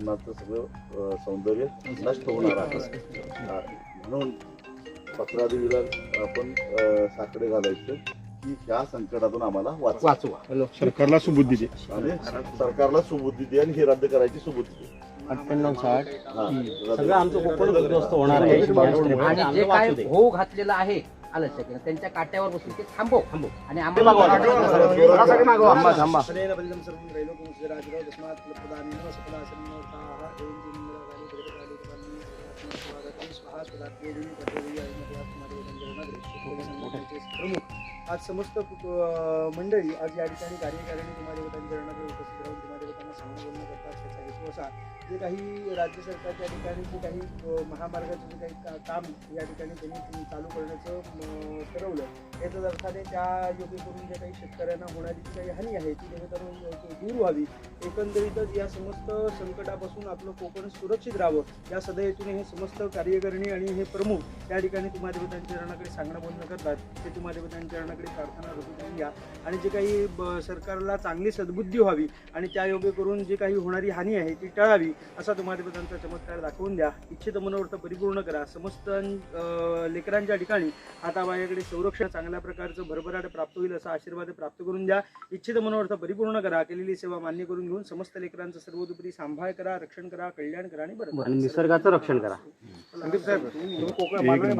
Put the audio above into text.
कोकणाचं सगळं सौंदर्य नष्ट होणार आहे. हा, म्हणून पत्रादेवीला आपण साकडे घालायचं की ह्या संकटातून आम्हाला वाचवा. वाचवा. सरकारला सुबुद्धी दे. आणि सरकारला सुबुद्धी दे आणि हे रद्द करायची सुबुद्धी दे. अठ्ठ्याण्णव साठ. सगळं आमचं कोकण होणार आहे. आणि जे काय होऊ घातलेलं आहे आलं शक्य त्यांच्या काट्यावर बसून ते थांबव थांबव आणि आम्हाला थांबा थांबा. आज समस्त मंडळी आज या ठिकाणी कार्यकारिणी कुमारदेवतांच्या रणाकडे उपस्थित राहून कुमारदेवतांना बोलणं करतात. त्याचा जे काही राज्य सरकारच्या ठिकाणी जे काही महामार्गाचं जे काही का- काम या ठिकाणी त्यांनी चालू करण्याचं ठरवलं याच्याच अर्थाने त्या योग्य करून जे काही शेतकऱ्यांना होणारी जी काही हानी आहे ती जेणेकरून दूर व्हावी. एकंदरीतच या समस्त संकटापासून आपलं कोकण सुरक्षित राहावं या सदैहेतून हे समस्त कार्यकारिणी आणि हे प्रमुख त्या ठिकाणी तुमादेवतांच्या चरणाकडे सांगणं बोलणं करतात. ते तुम्हा देवतांच्या चरणाकडे प्रार्थना रजू करून घ्या. आणि जे काही ब- सरकारला चांगली सद्बुद्धी व्हावी आणि त्या योग्य करून जे काही होणारी हानी आहे ती टळावी असा तुमादेवतांचा चमत्कार दाखवून द्या. इच्छित मनोर्थ परिपूर्ण करा. समस्त लेकरांच्या ठिकाणी हाताबायाकडे संरक्षण चांगल्या प्रकारचं भरभराट प्राप्त होईल असा आशीर्वाद प्राप्त करून द्या. इच्छित मनोर्थ परिपूर्ण करा. केलेली सेवा मान्य करून घेऊन समस्त लेकरांचं सर्वतोपरी सांभाळ करा रक्षण करा कल्याण करा आणि बरं निसर्गाचं रक्षण करा. संदीप साहेब